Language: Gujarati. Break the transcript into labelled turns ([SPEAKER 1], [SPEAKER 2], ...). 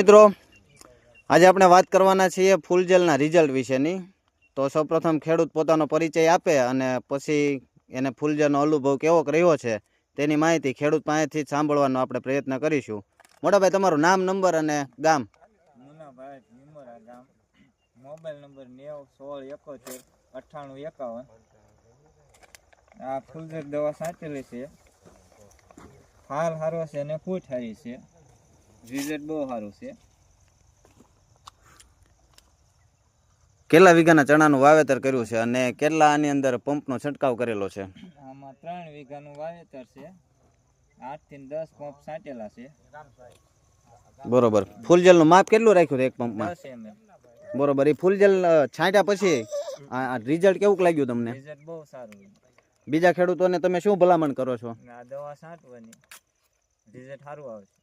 [SPEAKER 1] મિત્રો, આજે આપણે વાત કરવાના છીએ ફૂલજેલના રિઝલ્ટ વિશેની. તો સૌપ્રથમ ખેડૂત પોતાનો પરિચય આપે અને પછી એને ફૂલજેલનો અનુભવ કેવો રહ્યો છે તેની માહિતી ખેડૂત પાસેથી સાંભળવાનો આપણે પ્રયત્ન કરીશું. મોટાભાઈ, તમારું નામ, નંબર અને ગામ?
[SPEAKER 2] મોબાઈલ નંબર નેવું સોળ એકોતેર અઠ્ઠાણું એકાવન. આ ફૂલઝર દવા સાચેલી છે. હાલ હારો છે અને ફૂટ હારી છે. રિઝલ્ટ બહુ સારું છે.
[SPEAKER 1] કેટલા વીઘાના ચણાનું વાવેતર કર્યું છે અને કેટલા આની અંદર પંપનો છંટકાવ કરેલો છે?
[SPEAKER 2] આમાં ત્રણ વીઘાનું વાવેતર છે. આઠથી દસ પંપ સાંટેલા છે.
[SPEAKER 1] બરોબર. ફૂલજલનું માપ કેટલું રાખ્યું એક પંપમાં? બરોબર. એ ફૂલજલ છાંટ્યા પછી આ રિઝલ્ટ કેવું લાગ્યું તમને?
[SPEAKER 2] રિઝલ્ટ બહુ સારું.
[SPEAKER 1] બીજા ખેડૂતોને તમે શું ભલામણ કરો છો?
[SPEAKER 2] આ દવા છાંટવાની રિઝલ્ટ સારું આવે છે